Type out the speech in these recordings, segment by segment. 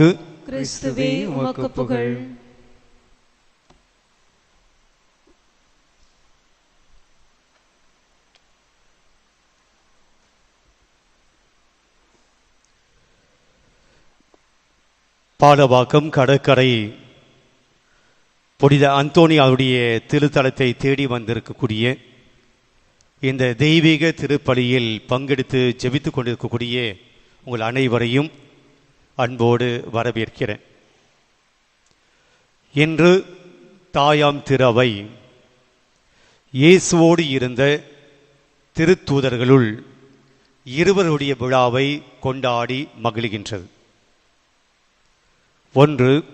போக்கு கிறிஸ்துவே உமக்கு புகழ். பாலவாக்கம் கடற்கரை புனித அந்தோனியாவுடைய திருத்தலத்தை தேடி வந்திருக்கக்கூடிய இந்த தெய்வீக திருப்பலியில் பங்கெடுத்து ஜெபித்துக் கொண்டிருக்கக்கூடிய உங்கள் அனைவரையும் அன்போடு வரவேற்கிறேன். இன்று தாயாம் திரவை இயேசுவோடு இருந்த திருத்தூதர்களுள் இருவருடைய விழாவை கொண்டாடி மகிழ்கின்றது. ஒன்று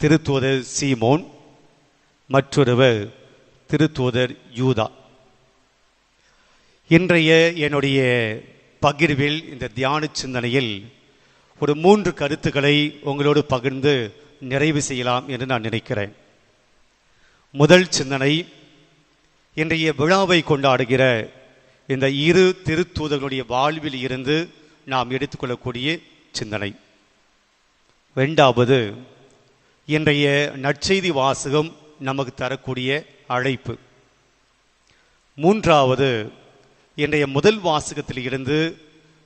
திருத்தூதர் சீமோன் மற்றொருவர் திருத்தூதர் யூதா. இன்றைய என்னுடைய பகிர்வில் இந்த தியான சிந்தனையில் ஒரு மூன்று கருத்துக்களை உங்களோடு பகிர்ந்து நிறைவு செய்யலாம் என்று நான் நினைக்கிறேன். முதல் சிந்தனை இன்றைய விழாவை கொண்டாடுகிற இந்த இரு திருத்தூதர்களுடைய வாழ்வில் இருந்து நாம் எடுத்துக்கொள்ளக்கூடிய சிந்தனை. ரெண்டாவது இன்றைய நற்செய்தி வாசகம் நமக்கு தரக்கூடிய அழைப்பு. மூன்றாவது இன்றைய முதல் வாசகத்தில் இருந்து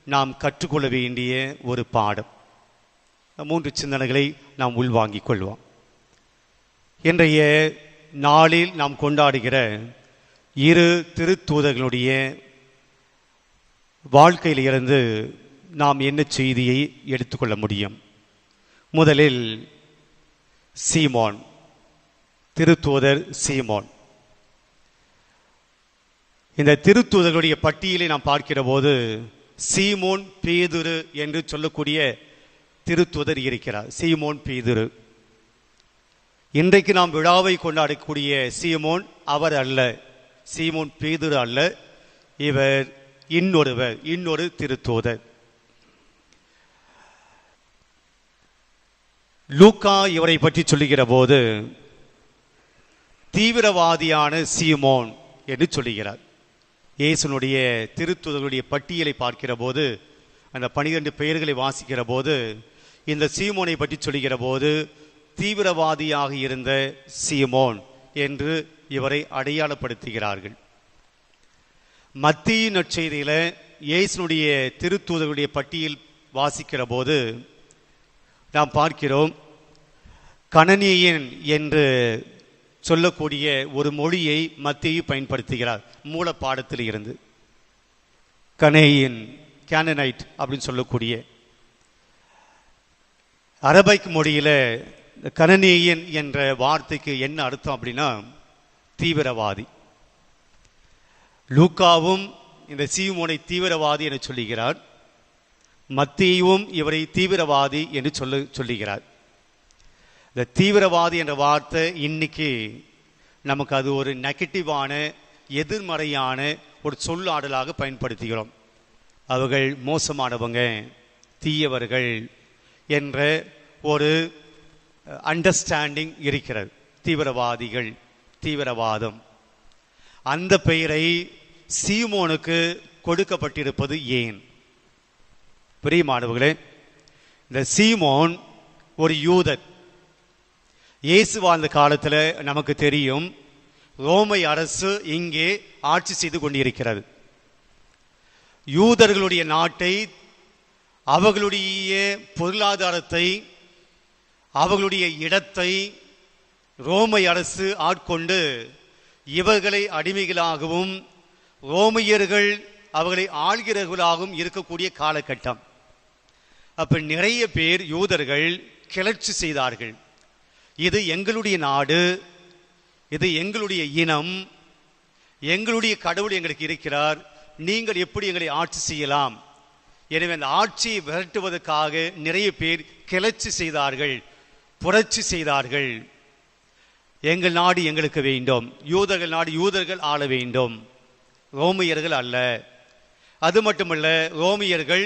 நாம் கற்றுக்கொள்ள வேண்டிய ஒரு பாடம். மூன்று சிந்தனைகளை நாம் உள்வாங்கிக் கொள்வோம். இன்றைய நாளில் நாம் கொண்டாடுகிற இரு திருத்தூதர்களுடைய வாழ்க்கையில் இருந்து நாம் என்ன செய்தியை எடுத்துக்கொள்ள முடியும்? முதலில் சீமோன் திருத்தூதர் சீமோன். இந்த திருத்தூதர்களுடைய பட்டியலை நாம் பார்க்கிற போது சீமோன் பேதுரு என்று சொல்லக்கூடிய திருத்துதர் இருக்கிறார். சீமோன் பேதுரு. இன்றைக்கு நாம் விழாவை கொண்டாடக்கூடிய சீமோன் அவர் அல்ல. சீமோன் பேதுரு அல்ல. இவர் இன்னொருவர் இன்னொரு திருத்தூதர். லூக்கா இவரை பற்றி சொல்லுகிற போது தீவிரவாதியான சீமோன் என்று சொல்லுகிறார். இயேசுனுடைய திருத்துதலுடைய பட்டியலை பார்க்கிற போது அந்த பனிரெண்டு பெயர்களை வாசிக்கிற போது இந்த சீமோனை பற்றி சொல்லுகிற போது தீவிரவாதியாக இருந்த சீமோன் என்று இவரை அடையாளப்படுத்துகிறார்கள். மத்திய நற்செய்தியில் இயேசுனுடைய திருத்தூதர்களுடைய பட்டியல் வாசிக்கிற போது நாம் பார்க்கிறோம் கணனியன் என்று சொல்லக்கூடிய ஒரு மொழியை மத்திய பயன்படுத்துகிறார். மூல பாடத்தில் இருந்து. கனேயின் கேனனைட் அப்படின்னு சொல்லக்கூடிய. அரபைக் மொழியில் கனனேயன் என்ற வார்த்தைக்கு என்ன அர்த்தம் அப்படின்னா தீவிரவாதி. லூக்காவும் இந்த சீமோனை தீவிரவாதி என சொல்லுகிறார். மத்தியும் இவரை தீவிரவாதி என்று சொல்ல சொல்லுகிறார். இந்த தீவிரவாதி என்ற வார்த்தை இன்னைக்கு நமக்கு அது ஒரு நெகட்டிவான எதிர்மறையான ஒரு சொல்லாடலாக பயன்படுத்துகிறோம். அவர்கள் மோசமானவங்க தீயவர்கள் என்ற ஒரு அண்டர்ஸ்டாண்டிங் இருக்கிறது. தீவிரவாதிகள் தீவிரவாதம். அந்த பெயரை சீமோனுக்கு கொடுக்கப்பட்டிருப்பது ஏன்? பிரியமானவர்களே இந்த சீமோன் ஒரு யூதர் இயேசு வாழ்ந்த காலத்தில் நமக்கு தெரியும் ரோமை அரசு இங்கே ஆட்சி செய்து கொண்டிருக்கிறது. யூதர்களுடைய நாட்டை அவர்களுடைய பொருளாதாரத்தை அவர்களுடைய இடத்தை ரோமை அரசு ஆட்கொண்டு இவர்களை அடிமைகளாகவும் ரோமையர்கள் அவர்களை ஆள்கிறவர்களாகவும் இருக்கக்கூடிய காலகட்டம். அப்ப நிறைய பேர் யூதர்கள் கிளர்ச்சி செய்தார்கள். இது எங்களுடைய நாடு இது எங்களுடைய இனம் எங்களுடைய கடவுள் எங்களுக்கு இருக்கிறார் நீங்கள் எப்படி எங்களை ஆட்சி செய்யலாம்? எனவே அந்த ஆட்சியை விரட்டுவதற்காக நிறைய பேர் கிளர்ச்சி செய்தார்கள் புரட்சி செய்தார்கள். எங்கள் நாடு எங்களுக்கு வேண்டும் யூதர்கள் நாடு யூதர்கள் ஆள வேண்டும் ரோமியர்கள் அல்ல. அது மட்டுமல்ல ரோமியர்கள்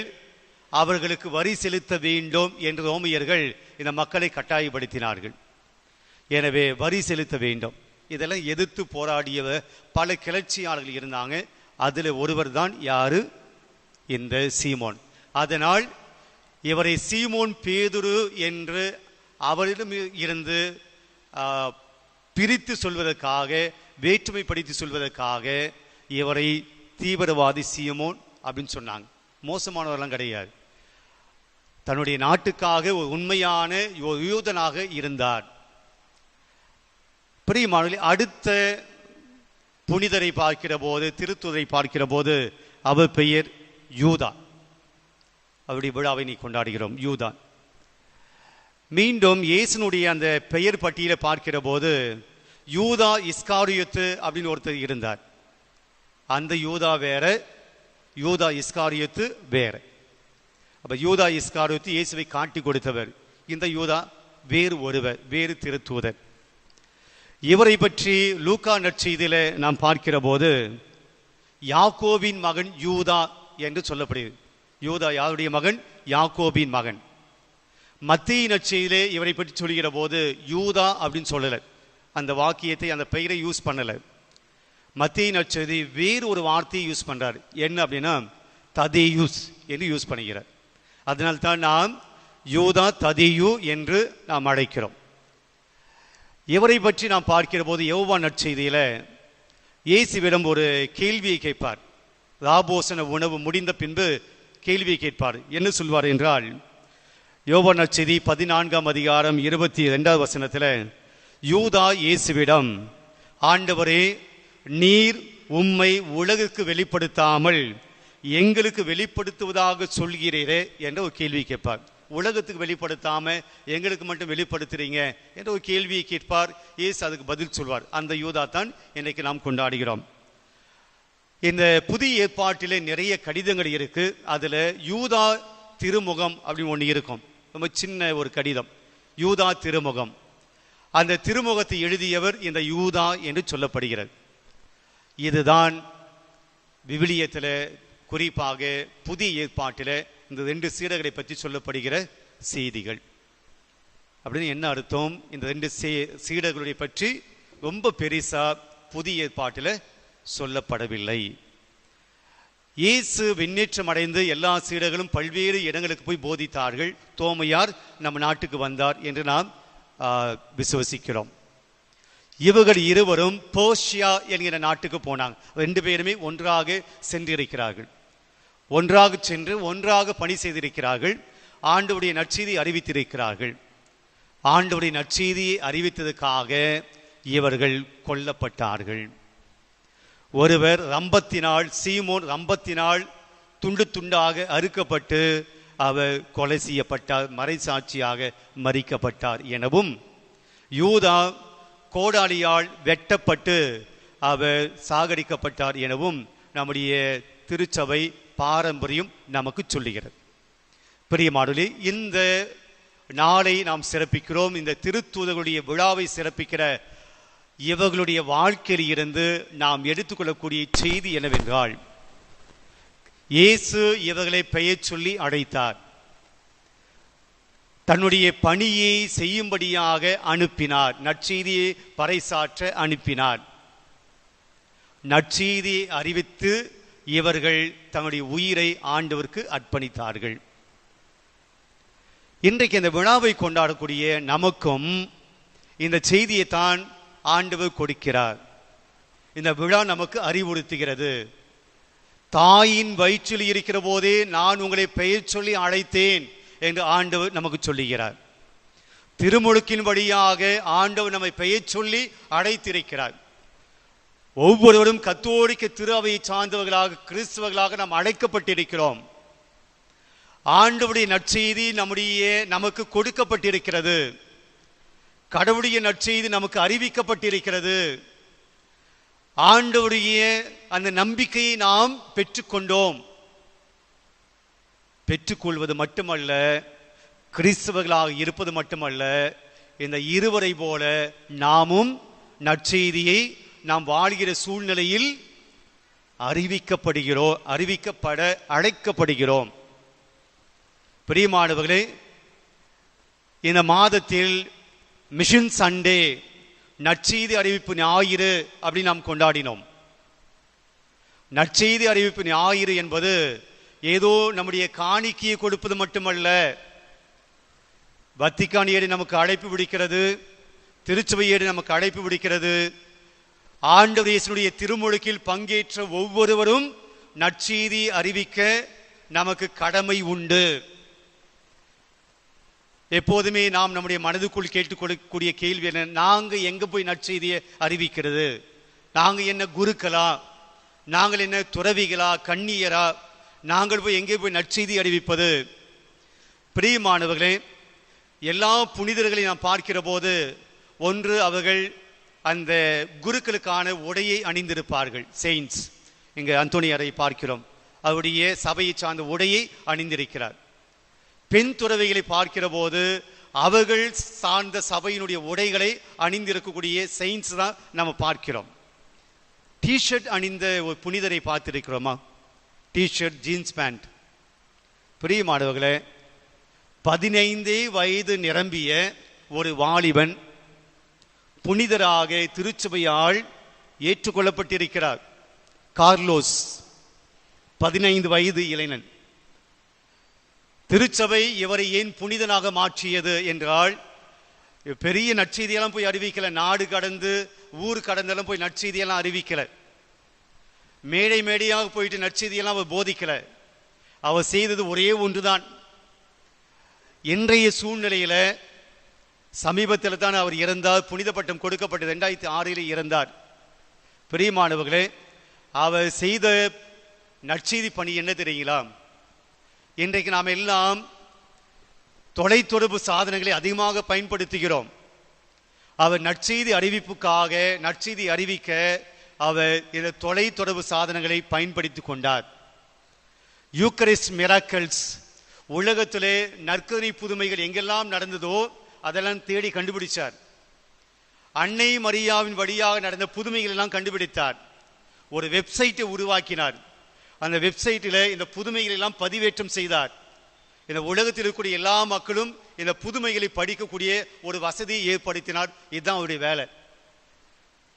அவர்களுக்கு வரி செலுத்த வேண்டும் என்று ரோமியர்கள் இந்த மக்களை கட்டாயப்படுத்தினார்கள். எனவே வரி செலுத்த வேண்டும். இதெல்லாம் எதிர்த்து போராடிய பல கிளர்ச்சியாளர்கள் இருந்தாங்க. அதில் ஒருவர் தான் யாரு? இந்த சீமோன். அதனால் இவரை சீமோன் பேதுரு என்று அவரிடம் இருந்து பிரித்து சொல்வதற்காக வேற்றுமைப்படுத்தி சொல்வதற்காக இவரை தீவிரவாதி சீமோன் அப்படின்னு சொன்னாங்க. மோசமானவரெல்லாம் கிடையாது. தன்னுடைய நாட்டுக்காக ஒரு உண்மையான யூதனாக இருந்தார். பிரியமானவர்களே அடுத்த புனிதரை பார்க்கிற போது திருத்துதை பார்க்கிற போது அவர் பெயர் யூதா. அவருடைய விழாவை நீ கொண்டாடுகிறோம் யூதா. மீண்டும் இயேசுனுடைய அந்த பெயர் பட்டியலை பார்க்கிற போது யூதா இஸ்காரியத்து அப்படின்னு ஒருத்தர் இருந்தார். அந்த யூதா வேற யூதா இஸ்காரியத்து வேற. அப்போ யூதா இஸ்காரியத்து இயேசுவை காட்டி கொடுத்தவர். இந்த யூதா வேறு ஒருவர் வேறு திருத்தூதர் இவரை பற்றி லூக்கா நற்செய்தியில நாம் பார்க்கிற போது யாக்கோபின் மகன் யூதா என்று சொல்லப்படுகிறது. யூதா யாருடைய மகன்? யாக்கோபின் மகன். மத்திய நச்சையிலே இவரை பற்றி சொல்கிற போது யூதா அப்படின்னு சொல்லலை. அந்த வாக்கியத்தை அந்த பெயரை யூஸ் பண்ணலை. மத்திய நற்செய்தி வேறு ஒரு வார்த்தையை யூஸ் பண்ணுறார் என்ன அப்படின்னா ததேயூஸ் என்று யூஸ் பண்ணுகிறார் அதனால்தான் நாம் யூதா ததேயு என்று நாம் அழைக்கிறோம். இவரை பற்றி நாம் பார்க்கிற போது யோவா நற்செய்தியில் இயேசுவிடம் ஒரு கேள்வியை கேட்பார். ராபோசன உணவு முடிந்த பின்பு கேள்வியை கேட்பார். என்ன சொல்வார் என்றால் யோவா நற்செய்தி பதினான்காம் அதிகாரம் இருபத்தி ரெண்டாவது வசனத்தில் யூதா இயேசுவிடம் ஆண்டவரே நீர் உம்மை உலகுக்கு வெளிப்படுத்தாமல் எங்களுக்கு வெளிப்படுத்துவதாக சொல்கிறீரே என்ற ஒரு கேள்வி கேட்பார். உலகத்துக்கு வெளிப்படுத்தாம எங்களுக்கு மட்டும் வெளிப்படுத்துறீங்க என்ற ஒரு கேள்வியை கேட்பார். இயேசு அதுக்கு பதில் சொல்வார். அந்த யூதா தான் இன்னைக்கு நாம் கொண்டாடுகிறோம். இந்த புதிய ஏற்பாட்டிலே நிறைய கடிதங்கள் இருக்கு. அதுல யூதா திருமுகம் அப்படின்னு ஒன்று இருக்கும். ரொம்ப சின்ன ஒரு கடிதம். யூதா திருமுகம். அந்த திருமுகத்தை எழுதியவர் இந்த யூதா என்று சொல்லப்படுகிறது. இதுதான் விவிலியத்தில் குறிப்பாக புதிய ஏற்பாட்டில் இந்த ரெண்டு சீடர்களை பற்றி சொல்லப்படுகிற செய்திகள். அப்படின்னு என்ன அர்த்தம்? இந்த ரெண்டு சீ- சீடர்களுடைய பற்றி ரொம்ப பெரிசா புதிய ஏற்பாட்டில் சொல்லப்படவில்லை. இயேசு விண்ணேற்றம் அடைந்து எல்லா சீடர்களும் பல்வேறு இடங்களுக்கு போய் போதித்தார்கள். தோமையார் நம்ம நாட்டுக்கு வந்தார் என்று நாம் விசுவசிக்கிறோம். இவர்கள் இருவரும் போஷியா என்கிற நாட்டுக்கு போனாங்க. ரெண்டு பேருமே ஒன்றாக சென்றிருக்கிறார்கள். ஒன்றாக சென்று ஒன்றாக பணி செய்திருக்கிறார்கள். ஆண்டுடைய நற்செய்தி அறிவித்திருக்கிறார்கள். ஆண்டுடைய நற்செய்தியை அறிவித்ததுக்காக இவர்கள் கொல்லப்பட்டார்கள். ஒருவர் ரம்பத்தினால் சீமோன் ரம்பத்தினால் துண்டு துண்டாக அறுக்கப்பட்டு அவர் கொலை செய்யப்பட்டார் மறைசாட்சியாக மறிக்கப்பட்டார் எனவும் யூதா கோடாலியால் வெட்டப்பட்டு அவர் சாகடிக்கப்பட்டார் எனவும் நம்முடைய திருச்சபை பாரம்பரியம் நமக்கு சொல்லுகிறது. பிரியமானவர்களே இந்த நாளை நாம் சிறப்பிக்கிறோம் இந்த திருத்தூதர்களுடைய விழாவை சிறப்பிக்கிற இவர்களுடைய வாழ்க்கையில் இருந்து நாம் எடுத்துக்கொள்ளக்கூடிய செய்தி என்னவென்றால் இயேசு இவர்களை பெயர் சொல்லி அழைத்தார். தன்னுடைய பணியை செய்யும்படியாக அனுப்பினார். நற்செய்தியை பறைசாற்ற அனுப்பினார். நற்செய்தியை அறிவித்து இவர்கள் தங்களுடைய உயிரை ஆண்டவருக்கு அர்ப்பணித்தார்கள். இன்றைக்கு இந்த விழாவை கொண்டாடக்கூடிய நமக்கும் இந்த செய்தியை தான் ஆண்டவர் கொடுக்கிறார். இந்த விழா நமக்கு அறிவுறுத்துகிறது. தாயின் வயிற்றில் இருக்கிற போதே நான் உங்களை பெயர் சொல்லி அழைத்தேன் என்று ஆண்டவர் நமக்கு சொல்லுகிறார். திருமுழுக்கின் வழியாக ஆண்டவர் நம்மை பெயர் சொல்லி அழைத்திருக்கிறார். ஒவ்வொருவரும் கத்தோலிக்க திருவையை சார்ந்தவர்களாக கிறிஸ்தவர்களாக நாம் அழைக்கப்பட்டிருக்கிறோம். ஆண்டவுடைய நற்செய்தி நம்முடைய நமக்கு கொடுக்கப்பட்டிருக்கிறது. கடவுளுடைய நற்செய்தி நமக்கு அறிவிக்கப்பட்டிருக்கிறது. ஆண்டவுடைய அந்த நம்பிக்கையை நாம் பெற்றுக்கொண்டோம். பெற்றுக்கொள்வது மட்டுமல்ல கிறிஸ்தவர்களாக இருப்பது மட்டுமல்ல இந்த இருவரை போல நாமும் நற்செய்தியை நாம் வாழ்கிற சூழ்நிலையில் அறிவிக்கப்படுகிறோம் அறிவிக்கப்பட அழைக்கப்படுகிறோம். பிரியமானவர்களே இந்த மாதத்தில் மிஷன் சண்டே நற்செய்தி அறிவிப்பு ஞாயிறு அப்படின்னு நாம் கொண்டாடினோம். நற்செய்தி அறிவிப்பு ஞாயிறு என்பது ஏதோ நம்முடைய காணிக்கையை கொடுப்பது மட்டுமல்ல. வத்திக்கான் ஏடு நமக்கு அழைப்பு விடுக்கிறது திருச்சபை ஏடு நமக்கு அழைப்பு விடுக்கிறது. ஆண்டவர் இயேசுடைய திருமுழுக்கில் பங்கேற்ற ஒவ்வொருவரும் நற்செய்தி அறிவிக்க நமக்கு கடமை உண்டு. எப்போதுமே நாம் நம்முடைய மனதுக்குள் கேட்டுக்கொள்ளக்கூடிய கேள்வி என்ன? நாங்க எங்க போய் நற்செய்தியை அறிவிக்கிறது? நாங்கள் என்ன குருக்களா? நாங்கள் என்ன துறவிகளா? கண்ணியரா? நாங்கள் போய் எங்கே போய் நற்செய்தி அறிவிப்பது? பிரியமானவர்களே எல்லா புனிதர்களையும் நாம் பார்க்கிற போது ஒன்று அவர்கள் அந்த குருக்களுக்கான உடையை அணிந்திருப்பார்கள் செயின்ஸ் இங்கே அந்தோணியாரை பார்க்கிறோம். அவருடைய சபையை சார்ந்த உடையை அணிந்திருக்கிறார். பெண் துறவைகளை பார்க்கிற போது அவர்கள் சார்ந்த சபையினுடைய உடைகளை அணிந்திருக்கக்கூடிய செயின்ஸ் தான் நம்ம பார்க்கிறோம். டிஷர்ட் அணிந்த ஒரு புனிதரை பார்த்திருக்கிறோமா? டிஷர்ட் ஜீன்ஸ் பேண்ட் பிரியமானவர்களே பதினைந்தே வயது நிரம்பிய ஒரு வாலிபன் புனிதராக திருச்சபையால் ஏற்றுக்கொள்ளப்பட்டிருக்கிறார். கார்லோஸ் பதினைந்து வயது இளைஞன். திருச்சபை இவரை ஏன் புனிதனாக மாற்றியது என்றால் பெரிய நற்செய்தியெல்லாம் போய் அறிவிக்கல. நாடு கடந்து ஊர் கடந்தெல்லாம் போய் நற்செய்தியெல்லாம் அறிவிக்கல. மேடை மேடையாக போயிட்டு நற்செய்தியெல்லாம் அவர் போதிக்கல. அவர் செய்தது ஒரே ஒன்றுதான். இன்றைய சூழ்நிலையில் சமீபத்தில் தான் அவர் இறந்தார். புனித பட்டம் கொடுக்கப்பட்டு ரெண்டாயிரத்தி ஆறில் இறந்தார். பிரியமானவர்களே அவர் செய்த நற்செய்தி பணி என்ன தெரியுங்களா? இன்றைக்கு நாம் எல்லாம் தொலைத்தொடர்பு சாதனங்களை அதிகமாக பயன்படுத்துகிறோம். அவர் நற்செய்தி அறிவிப்புக்காக நற்செய்தி அறிவிக்க அவர் இந்த தொலைத்தொடர்பு சாதனங்களை பயன்படுத்தி கொண்டார். யூக்கரிஸ்ட் மிராக்கல்ஸ் உலகத்திலே நற்கருணை புதுமைகள் எங்கெல்லாம் நடந்ததோ அதெல்லாம் தேடி கண்டுபிடிச்சார். அன்னை மரியாவின் வழியாக நடந்த புதுமைகள் எல்லாம் கண்டுபிடித்தார். ஒரு வெப்சைட்டை உருவாக்கினார். அந்த வெப்சைட்டில் இந்த புதுமைகள் எல்லாம் பதிவேற்றம் செய்தார். இந்த உலகத்தில் இருக்கக்கூடிய எல்லா மக்களும் இந்த புதுமைகளை படிக்கக்கூடிய ஒரு வசதியை ஏற்படுத்தினார். இதுதான் அவருடைய வேலை.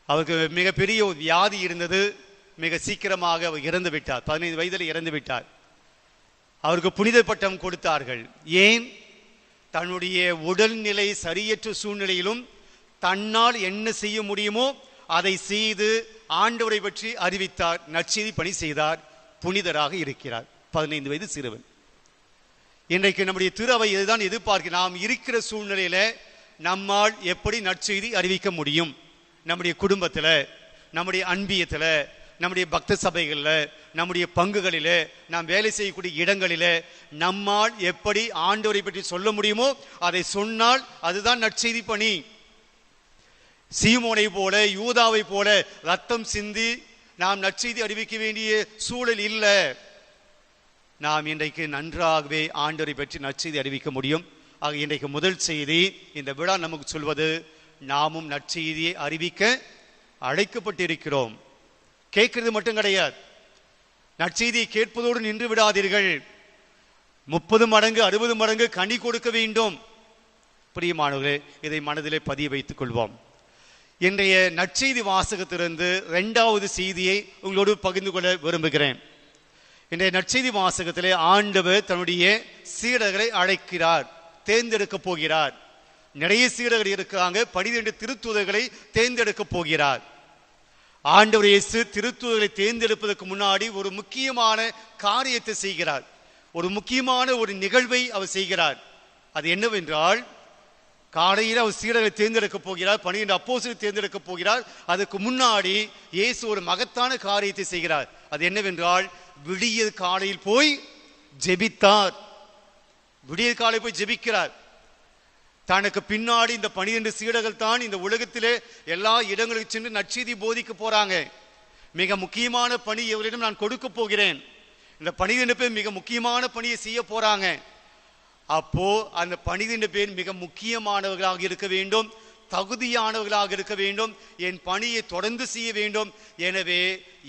அவருக்கு மிகப்பெரிய ஒரு வியாதி இருந்தது. மிக சீக்கிரமாக அவர் இறந்து விட்டார். பதினைந்து வயதில் இறந்து விட்டார். அவருக்கு புனித பட்டம் கொடுத்தார்கள். ஏன்? தன்னுடைய உடல்நிலை சரியற்ற சூழ்நிலையிலும் தன்னால் என்ன செய்ய முடியுமோ அதை செய்து ஆண்டவரை பற்றி அறிவித்தார் நற்செய்தி பணி செய்தார் புனிதராக இருக்கிறார். பதினைந்து வயது சிறுவன். இன்றைக்கு நம்முடைய திருவை இதுதான் எதிர்பார்க்க நாம் இருக்கிற சூழ்நிலையில நம்மால் எப்படி நற்செய்தி அறிவிக்க முடியும்? நம்முடைய குடும்பத்தில் நம்முடைய அன்பியத்தில் நம்முடைய பக்த சபைகளில் நம்முடைய பங்குகளில் நாம் வேலை செய்யக்கூடிய இடங்களில் நம்மால் எப்படி ஆண்டவரை பற்றி சொல்ல முடியுமோ அதை சொன்னால் அதுதான் நற்செய்தி பணி. சீமோனை போல யூதாவை போல ரத்தம் சிந்தி நாம் நற்செய்தி அறிவிக்க வேண்டிய சூழல் இல்லை. நாம் இன்றைக்கு நன்றாகவே ஆண்டவரை பற்றி நற்செய்தி அறிவிக்க முடியும். ஆக இன்றைக்கு முதல் செய்தி இந்த விழா நமக்கு சொல்வது நாமும் நற்செய்தியை அறிவிக்க அழைக்கப்பட்டிருக்கிறோம். கேட்கிறது மட்டும் கிடையாது. நற்செய்தியை கேட்பதோடு நின்று விடாதீர்கள். முப்பது மடங்கு அறுபது மடங்கு கனி கொடுக்க வேண்டும். பிரியமானவர்களே இதை மனதிலே பதிய வைத்துக் கொள்வோம். இன்றைய நற்செய்தி வாசகத்திலிருந்து இரண்டாவது செய்தியை உங்களோடு பகிர்ந்து கொள்ள விரும்புகிறேன். இன்றைய நற்செய்தி வாசகத்திலே ஆண்டவர் தன்னுடைய சீடர்களை அழைக்கிறார் தேர்ந்தெடுக்க போகிறார். நிறைய சீடர்கள் இருக்காங்க பனிரெண்டு திருத்தூதர்களை தேர்ந்தெடுக்க போகிறார். ஆண்டவர் இயேசு திருத்தூதர்களை தேர்ந்தெடுப்பதற்கு முன்னாடி ஒரு முக்கியமான காரியத்தை செய்கிறார். ஒரு முக்கியமான ஒரு நிகழ்வை அவர் செய்கிறார். அது என்னவென்றால் காலையில் அவர் சீடரை தேர்ந்தெடுக்க போகிறார் பன்னிரண்டு அப்போசரை தேர்ந்தெடுக்க போகிறார். அதுக்கு முன்னாடி இயேசு ஒரு மகத்தான காரியத்தை செய்கிறார். அது என்னவென்றால் விடிய காலையில் போய் ஜெபித்தார். விடிய காலையில் போய் ஜெபிக்கிறார். தனக்கு பின்னாடி இந்த பனிரெண்டு சீடர்கள் தான் இந்த உலகத்திலே எல்லா இடங்களுக்கு சென்று நற்செய்தி போதிக்க போறாங்க. மிக முக்கியமான பணி இவரிடம் நான் கொடுக்க போகிறேன். இந்த பனிரெண்டு பேர் மிக முக்கியமான பணியை செய்ய போறாங்க. அப்போ அந்த பனிரெண்டு பேர் மிக முக்கியமானவர்களாக இருக்க வேண்டும். தகுதியானவர்களாக இருக்க வேண்டும். என் பணியை தொடர்ந்து செய்ய வேண்டும். எனவே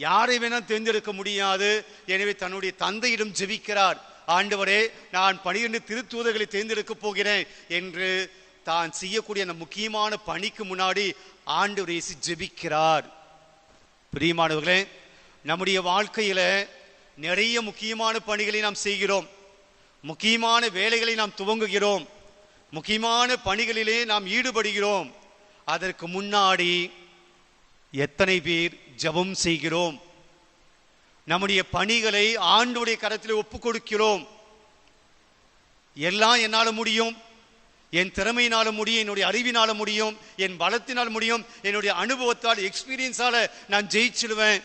யாரை வேணால் தேர்ந்தெடுக்க முடியாது. எனவே தன்னுடைய தந்தையிடம் ஜெபிக்கிறார். ஆண்டவரே நான் பனிரெண்டு திருத்தூதர்களை தேர்ந்தெடுக்கப் போகிறேன் என்று தான் செய்யக்கூடிய அந்த முக்கியமான பணிக்கு முன்னாடி ஆண்டவர் இயேசு ஜெபிக்கிறார். பிரியமானவர்களே நம்முடைய வாழ்க்கையில நிறைய முக்கியமான பணிகளை நாம் செய்கிறோம். முக்கியமான வேலைகளை நாம் துவங்குகிறோம். முக்கியமான பணிகளிலே நாம் ஈடுபடுகிறோம். அதற்கு முன்னாடி எத்தனை பேர் ஜெபம் செய்கிறோம்? நம்முடைய பணிகளை ஆண்டுடைய கரத்தில் ஒப்பு கொடுக்கிறோம் எல்லாம் என்னால் முடியும். என் திறமையினால முடியும். என்னுடைய அறிவினால முடியும். என் பலத்தினால் முடியும். என்னுடைய அனுபவத்தால் எக்ஸ்பீரியன்ஸால நான் ஜெயிச்சிடுவேன்.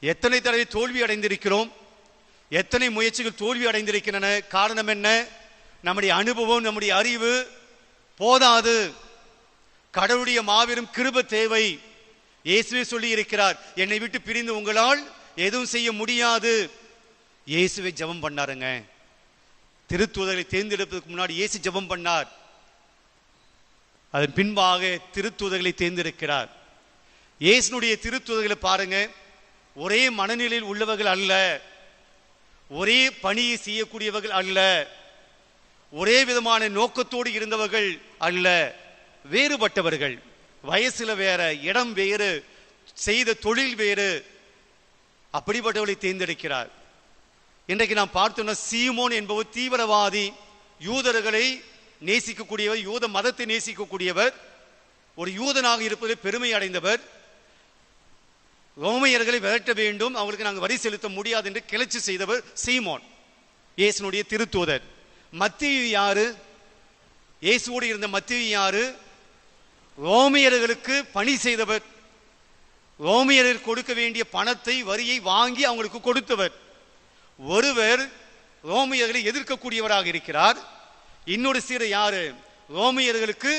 எத்தனை தடவை தோல்வி அடைந்திருக்கிறோம்? எத்தனை முயற்சிகள் தோல்வி அடைந்திருக்கின்றன? காரணம் என்ன? நம்முடைய அனுபவம் நம்முடைய அறிவு போதாது. கடவுளுடைய மாபெரும் கிருப தேவை. இயேசுவே சொல்லி இருக்கிறார் என்னை விட்டு பிரிந்து உங்களால் எதுவும் செய்ய முடியாது. இயேசுவை ஜெபம் பண்ணாருங்க. திருத்துவதரை தேர்ந்தெடுப்பதற்கு முன்னாடி இயேசு ஜெபம் பண்ணார். அதன் பின்பாக திருத்துவதர்களை தேர்ந்தெடுக்கிறார். இயேசுனுடைய திருத்துவதர்களை பாருங்க. ஒரே மனநிலையில் உள்ளவர்கள் அல்ல. ஒரே பணியை செய்யக்கூடியவர்கள் அல்ல. ஒரே விதமான நோக்கத்தோடு இருந்தவர்கள் அல்ல. வேறுபட்டவர்கள். வயசுல வேற இடம் வேறு செய்த தொழில் வேறு அப்படிப்பட்டவர்களை தேர்ந்தெடுக்கிறார். இன்றைக்கு நாம் பார்த்தோம்னா சீமோன் என்பவர் தீவிரவாதி யூதர்களை நேசிக்கக்கூடியவர் யூத மதத்தை நேசிக்கக்கூடியவர் ஒரு யூதனாக இருப்பதில் பெருமை அடைந்தவர். ரோமையர்களை விரட்ட வேண்டும் அவங்களுக்கு நாங்கள் வரி செலுத்த முடியாது என்று கிளர்ச்சி செய்தவர் சீமோன் இயேசுனுடைய திருத்தூதர். மத்திய யாரு? இயேசுவோடு இருந்த மத்திய யாரு? ரோமியர்களுக்கு பணி செய்தவர் ரோமியர்கள் கொடுக்க வேண்டிய பணத்தை வரியை வாங்கி அவங்களுக்கு கொடுத்தவர். ஒருவர் ரோமியர்களை எதிர்க்கக்கூடியவராக இருக்கிறார். இன்னொரு சீர யாரு? ரோமியர்களுக்கு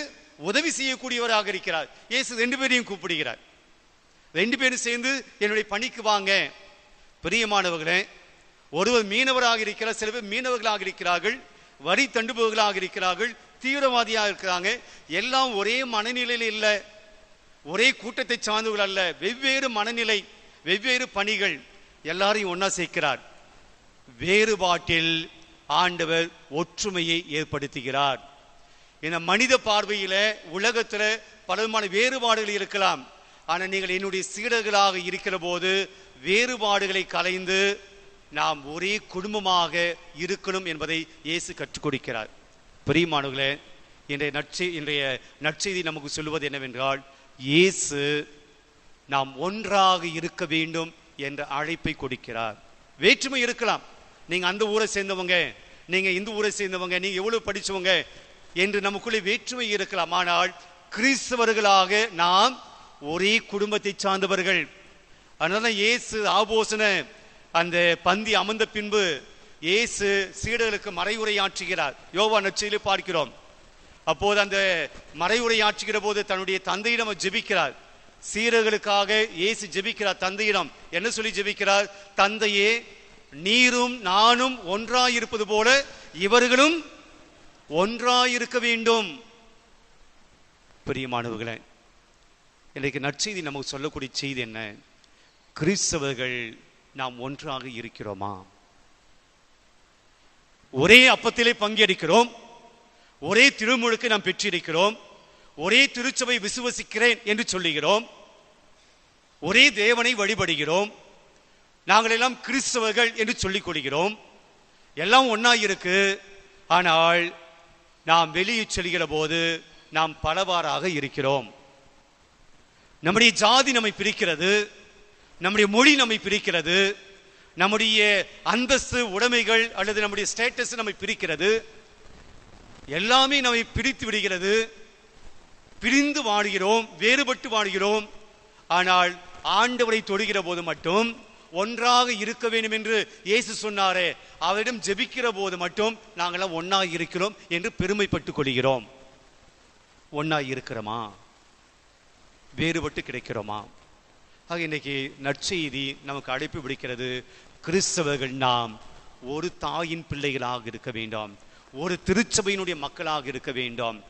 உதவி செய்யக்கூடியவராக இருக்கிறார். இயேசு ரெண்டு பேரையும் கூப்பிடுகிறார். ரெண்டு பேரும் சேர்ந்து என்னுடைய பணிக்கு வாங்க. பிரியமானவர்களே ஒருவர் மீனவராக இருக்கிறார் சில பேர் மீனவர்களாக இருக்கிறார்கள் வரி தண்டுபவர்களாக இருக்கிறார்கள் தீவிரவாதியாக இருக்கிறாங்க. எல்லாம் ஒரே மனநிலையில் இல்லை. ஒரே கூட்டத்தை சார்ந்தவர்கள் அல்ல வெவ்வேறு மனநிலை வெவ்வேறு பணிகள் எல்லாரையும் ஒன்றா சேர்க்கிறார். வேறுபாட்டில் ஆண்டவர் ஒற்றுமையை ஏற்படுத்துகிறார். இந்த மனித பார்வையில் உலகத்தில் பலவிதமான வேறுபாடுகள் இருக்கலாம். ஆனால் நீங்கள் என்னுடைய சீடர்களாக இருக்கிற போது வேறுபாடுகளை கலைந்து நாம் ஒரே குடும்பமாக இருக்கணும் என்பதை இயேசு கற்றுக் கொடுக்கிறார். பிரியமானவர்களே இன்றைய நற்செய் இன்றைய நற்செய்தி நமக்கு சொல்லுவது என்னவென்றால் இயேசு நாம் ஒன்றாக இருக்க வேண்டும் என்ற அழைப்பை கொடுக்கிறார். வேற்றுமை இருக்கலாம். நீங்க அந்த ஊரை சேர்ந்தவங்க நீங்க இந்த ஊரை சேர்ந்தவங்க நீங்க எவ்வளவு படிச்சவங்க என்று நமக்குள்ளே வேற்றுமை இருக்கலாம். ஆனால் கிறிஸ்தவர்களாக நாம் ஒரே குடும்பத்தை சார்ந்தவர்கள். அதனால இயேசு ஆபோசன அந்த பந்தி அமர்ந்த பின்பு இயேசு சீடர்களுக்கு மறைவுரையாற்றுகிறார். யோவா நற்செய்தியிலே பார்க்கிறோம். அப்போது அந்த மறைவுரையாற்றுகிற போது தன்னுடைய தந்தையிடம் ஜெபிக்கிறார். சீரர்களுக்காக இயேசு ஜெபிக்கிறார் தந்தையிடம். என்ன சொல்லி ஜெபிக்கிறார்? தந்தையே நீரும் நானும் ஒன்றாயிருப்பது போல இவர்களும் ஒன்றாயிருக்க வேண்டும். பிரியமானவர்களே இன்றைக்கு நற்செய்தி நமக்கு சொல்லக்கூடிய செய்தி என்ன? கிறிஸ்தவர்கள் நாம் ஒன்றாக இருக்கிறோமா? ஒரே அப்பத்திலே பங்கெடுக்கிறோம் ஒரே திருமுழுக்கு நாம் பெற்றிருக்கிறோம். ஒரே திருச்சபை விசுவசிக்கிறேன் என்று சொல்லுகிறோம். ஒரே தேவனை வழிபடுகிறோம். நாங்கள் எல்லாம் கிறிஸ்தவர்கள் என்று சொல்லிக் கொள்கிறோம். எல்லாம் ஒன்றா இருக்கு. ஆனால் நாம் வெளியே செல்கிற போது நாம் பலவாறாக இருக்கிறோம். நம்முடைய ஜாதி நம்மை பிரிக்கிறது. நம்முடைய மொழி நம்மை பிரிக்கிறது. நம்முடைய அந்தஸ்து உடைமைகள் அல்லது நம்முடைய ஸ்டேட்டஸ் நம்மை பிரிக்கிறது. எல்லாமே நம்மை பிடித்து விடுகிறது. பிரிந்து வாழுகிறோம் வேறுபட்டு வாழுகிறோம். ஆனால் ஆண்டவரை தொடுகிற போது மட்டும் ஒன்றாக இருக்க வேண்டும் என்று இயேசு சொன்னாரே அவரிடம் ஜெபிக்கிற போது மட்டும் நாங்களாம் ஒன்றாக இருக்கிறோம் என்று பெருமைப்பட்டுக் கொள்கிறோம். ஒன்றாக இருக்கிறோமா? வேறுபட்டு கிடைக்கிறோமா? ஆக இன்னைக்கு நற்செய்தி நமக்கு அழைப்பு விடுக்கிறது கிறிஸ்தவர்கள் நாம் ஒரு தாயின் பிள்ளைகளாக இருக்க வேண்டாம். ஒரு திருச்சபையினுடைய மக்களாக இருக்க வேண்டும்.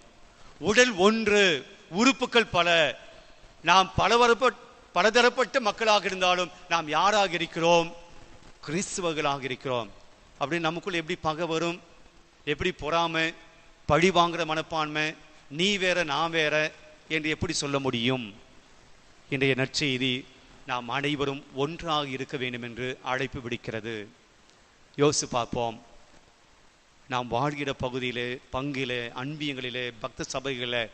உடல் ஒன்று உறுப்புகள் பல. நாம் பலவரப்ப பலதரப்பட்ட மக்களாக இருந்தாலும் நாம் யாராக இருக்கிறோம்? கிறிஸ்துவர்களாக இருக்கிறோம். அப்படி நமக்குள்ள எப்படி பகை வரும்? எப்படி பொறாமை? பழி வாங்குற மனப்பான்மை? நீ வேற நான் வேற என்று எப்படி சொல்ல முடியும்? இன்றைய நற்செய்தி நாம் அனைவரும் ஒன்றாக இருக்க வேண்டும் என்று அழைப்பு விடுக்கிறது. யோசித்து பார்ப்போம். நாம் வாழ்கிற பகுதியில் பங்கில் அன்பியங்களில் பக்த சபைகளில்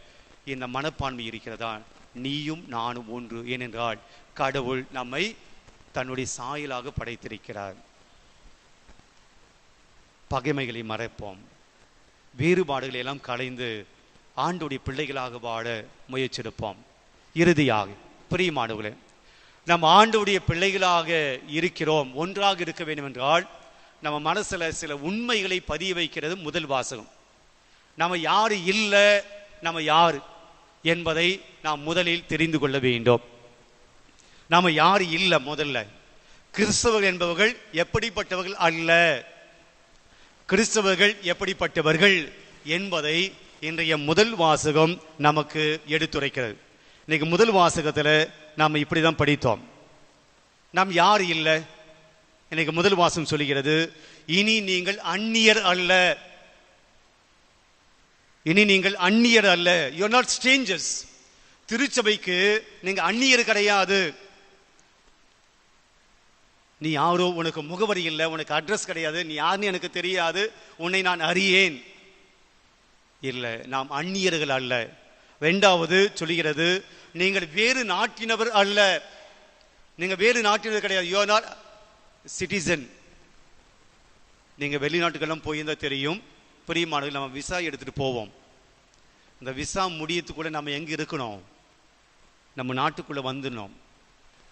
இந்த மனப்பான்மை இருக்கிறதா? நீயும் நானும் ஒன்று. ஏனென்றால் கடவுள் நம்மை தன்னுடைய சாயலாக படைத்திருக்கிறார். பகைமைகளை மறைப்போம். வேறுபாடுகளை எல்லாம் கலைந்து ஆண்டுடைய பிள்ளைகளாக வாழ முயற்சிருப்போம் இறுதியாக பிரியமானவர்களே நம் ஆண்டுடைய பிள்ளைகளாக இருக்கிறோம். ஒன்றாக இருக்க வேண்டும் என்றால் நம்ம மனசில் சில உண்மைகளை பதிய வைக்கிறது முதல் வாசகம். நம்ம யாரு இல்லை நம்ம யார் என்பதை நாம் முதலில் தெரிந்து கொள்ள வேண்டும். நாம் யார் இல்லை முதல்ல? கிறிஸ்தவர்கள் என்பவர்கள் எப்படிப்பட்டவர்கள் அல்ல? கிறிஸ்தவர்கள் எப்படிப்பட்டவர்கள் என்பதை இன்றைய முதல் வாசகம் நமக்கு எடுத்துரைக்கிறது. இன்னைக்கு முதல் வாசகத்தில் நாம் இப்படி தான் படித்தோம். நாம் யார் இல்லை? இன்னைக்கு முதல் வாசம் சொல்லுகிறது இனி நீங்கள் அந்நியர் அல்ல. இனி நீங்கள் அந்நியர் அல்ல. யூஆர் நாட் ஸ்ட்ரேஞ்சர்ஸ் திருச்சபைக்கு நீங்க அந்நியர் கிடையாது. நீ யாரோ உனக்கு முகவரி இல்லை உனக்கு அட்ரஸ் கிடையாது நீ யாருன்னு எனக்கு தெரியாது உன்னை நான் அறியேன். இல்லை நாம் அந்நியர்கள் அல்ல. ரெண்டாவது சொல்லுகிறது நீங்கள் வேறு நாட்டினவர் அல்ல. நீங்கள் வேறு நாட்டினர் கிடையாது. யோ நாட் சிட்டிசன் நீங்கள் வெளிநாட்டுக்கெல்லாம் போயிருந்தால் தெரியும். பிரியமானவர்கள் நம்ம விசா எடுத்துகிட்டு போவோம். இந்த விசா முடியத்துக்குள்ள நம்ம எங்கே இருக்கணும்? நம்ம நாட்டுக்குள்ளே வந்துடணும்.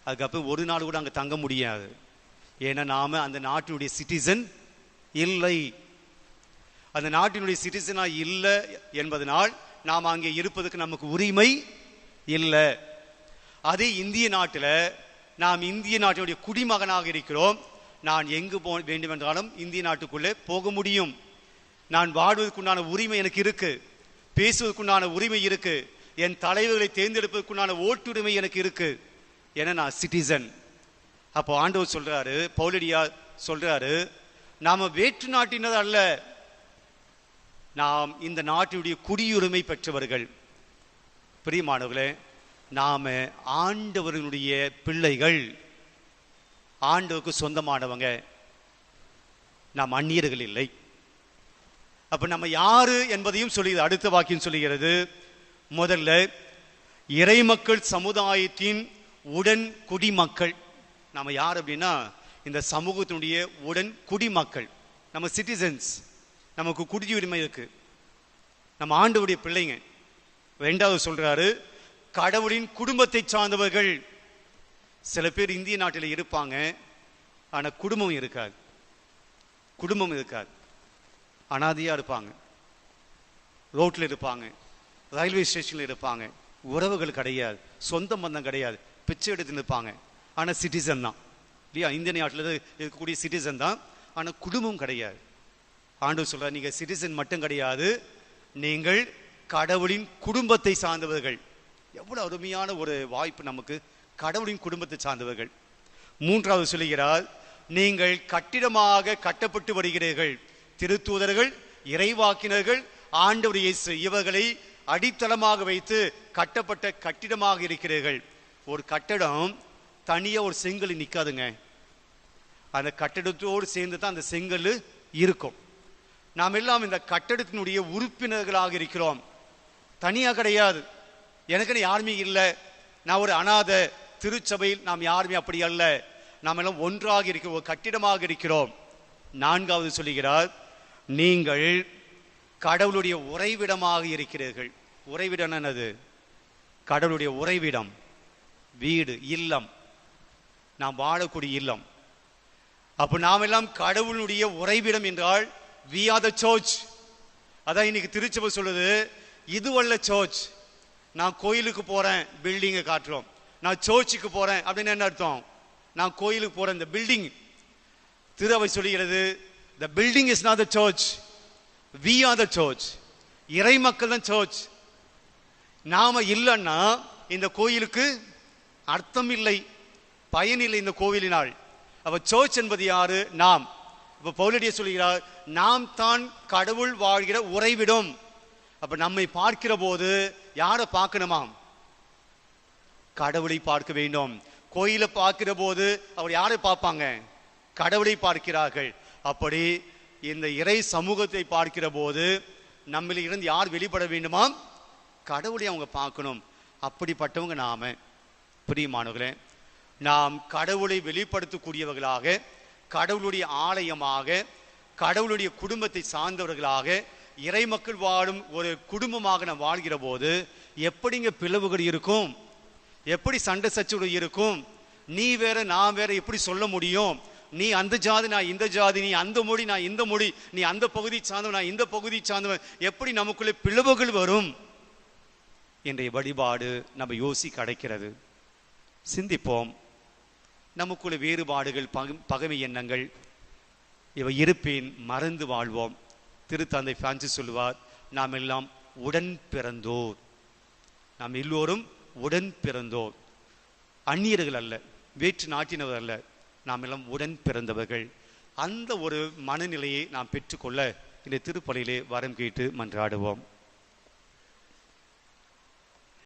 அதுக்கப்புறம் ஒரு நாள் கூட அங்கே தங்க முடியாது. ஏன்னா நாம் அந்த நாட்டினுடைய சிட்டிசன் இல்லை. அந்த நாட்டினுடைய சிட்டிசனாக இல்லை என்பதனால் நாம் அங்கே இருப்பதற்கு நமக்கு உரிமை இல்லை. அதே இந்திய நாட்டில் நாம் இந்திய நாட்டினுடைய குடிமகனாக இருக்கிறோம். நான் எங்கு போ வேண்டுமென்றாலும் இந்திய நாட்டுக்குள்ளே போக முடியும். நான் வாழ்வதற்குண்டான உரிமை எனக்கு இருக்கு. பேசுவதற்குண்டான உரிமை இருக்கு. என் தலைவர்களை தேர்ந்தெடுப்பதற்குண்டான ஓட்டுரிமை எனக்கு இருக்கு. என நான் சிட்டிசன். அப்போ ஆண்டவர் சொல்றாரு பௌலடியா சொல்றாரு நாம வேற்று நாட்டினர் அல்ல. நாம் இந்த நாட்டினுடைய குடியுரிமை பெற்றவர்கள். பிரியமானவர்களே நாம ஆண்டவர்களுடைய பிள்ளைகள் ஆண்டவருக்கு சொந்தமானவங்க நாம் அந்நியர்கள் இல்லை. அப்ப நம்ம யாரு என்பதையும் சொல்லி அடுத்த வாக்கியம் சொல்லுகிறது. முதல்ல இறைமக்கள் சமுதாயத்தின் உடன் குடிமக்கள். நம்ம யார் அப்படின்னா இந்த சமூகத்தினுடைய உடன் குடிமக்கள். நம்ம சிட்டிசன்ஸ் நமக்கு குடியுரிமை இருக்கு. நம்ம ஆண்டவுடைய பிள்ளைங்க. ரெண்டாவது சொல்றாரு கடவுளின் குடும்பத்தை சார்ந்தவர்கள். சில பேர் இந்திய நாட்டில் இருப்பாங்க. ஆனால் குடும்பம் இருக்காது. குடும்பம் இருக்காது. அனாதையாக இருப்பாங்க. ரோட்டில் இருப்பாங்க. ரயில்வே ஸ்டேஷனில் இருப்பாங்க. உறவுகள் கிடையாது. சொந்த பந்தம் கிடையாது. பிச்சை எடுத்து நிற்பாங்க. ஆனால் சிட்டிசன் தான். இல்லையா? இந்திய நாட்டில் இருக்கக்கூடிய சிட்டிசன் தான். ஆனால் குடும்பம் கிடையாது. ஆண்டு சொல்கிறார் நீங்கள் சிட்டிசன் மட்டும் கிடையாது. நீங்கள் கடவுளின் குடும்பத்தை சார்ந்தவர்கள். எவ்வளவு அருமையான ஒரு வாய்ப்பு நமக்கு கடவுளின் குடும்பத்தை சார்ந்தவர்கள். மூன்றாவது சொல்லுகிறார் நீங்கள் கட்டிடமாக கட்டப்பட்டு வருகிறீர்கள். திருத்தூதர்கள் இறைவாக்கினர்கள் ஆண்டவர் இயேசு இவர்களை அடித்தளமாக வைத்து கட்டப்பட்ட கட்டிடமாக இருக்கிறீர்கள். ஒரு கட்டடம் தனியா ஒரு செங்கல் நிக்காதுங்க. அந்த கட்டடத்தோடு சேர்ந்து தான் அந்த செங்கல் இருக்கும். நாம் எல்லாம் இந்த கட்டடத்தினுடைய உறுப்பினர்களாக இருக்கிறோம். தனியாக கிடையாது. எனக்குன்னு யாருமே இல்லை. நான் ஒரு அனாத திருச்சபையில் நாம் யாருமே அப்படி அல்ல. நாம் எல்லாம் ஒன்றாக இருக்கிறோம் ஒரு கட்டிடமாக இருக்கிறோம். நான்காவது சொல்லுகிறார் நீங்கள் கடவுளுடைய உறைவிடமாக இருக்கிறீர்கள். உறைவிடம் என்னது? கடவுளுடைய உறைவிடம். வீடு இல்லம். நாம் வாழக்கூடிய இல்லம். அப்போ நாம் எல்லாம் கடவுளுடைய உறைவிடம் என்றால் வி ஆர் த சர்ச் அதான் இன்னைக்கு திருச்சபை சொல்லுது இதுவல்ல சர்ச் நான் கோயிலுக்கு போகிறேன் பில்டிங்கை காட்டுறோம். நான் சர்ச்சுக்கு போகிறேன் அப்படின்னு என்ன அர்த்தம்? நான் கோயிலுக்கு போகிறேன் இந்த பில்டிங் திருவை சொல்கிறது the building is not the church we are the church இறை மக்கள் தான் சர்ச் நாம இல்லைன்னா இந்த கோயிலுக்கு அர்த்தம் இல்லை பயனில்லை இந்த கோவிலினால். அப்போ சர்ச் என்பது யாரு? நாம். இப்போ பவுலடிய சொல்கிறார் நாம் தான் கடவுள் வாழ்கிற உறைவிடும். அப்ப நம்மை பார்க்கிற போது யாரை பார்க்கணுமாம்? கடவுளை பார்க்க வேண்டும். கோயிலை பார்க்கிற போது அவர் யாரை பார்ப்பாங்க? கடவுளை பார்க்கிறார்கள். அப்படி இந்த இறை சமூகத்தை பார்க்கிற போது நம்மில் இருந்து யார் வெளிப்பட வேண்டுமாம்? கடவுளை அவங்க பார்க்கணும். அப்படிப்பட்டவங்க நாம. பிரியமானவர்களே நாம் கடவுளை வெளிப்படுத்தக்கூடியவர்களாக கடவுளுடைய ஆலயமாக கடவுளுடைய குடும்பத்தை சார்ந்தவர்களாக இறை மக்கள் வாழும் ஒரு குடும்பமாக நாம் வாழ்கிற போது எப்படிங்க பிளவுகள் இருக்கும்? எப்படி சண்டை சச்சுடு இருக்கும்? நீ வேற நான் வேற எப்படி சொல்ல முடியும்? நீ அந்த ஜாதி நான் இந்த ஜாதி நீ அந்த மொழி நான் இந்த மொழி நீ அந்த பகுதி சார்ந்தவன் நான் இந்த பகுதி சார்ந்தவன். எப்படி நமக்குள்ளே பிளவுகள் வரும்? என்ற வழிபாடு நம்ம யோசிக்க அடைக்கிறது. சிந்திப்போம். நமக்குள்ள வேறுபாடுகள் பக பகைமை எண்ணங்கள் இவை இருப்பேன் மறந்து வாழ்வோம். திருத்தந்தை பிரான்சிஸ் சொல்லுவார் நாம் எல்லாம் உடன் பிறந்தோர். நாம் எல்லோரும் உடன் பிறந்தோர். அந்நியர்கள் அல்ல வேற்று நாட்டினவர் அல்ல நாம் எல்லாம் உடன் பிறந்தவர்கள். அந்த ஒரு மனநிலையை நாம் பெற்றுக்கொள்ள இந்த திருப்பலியிலே வரம் கேட்டு மன்றாடுவோம்.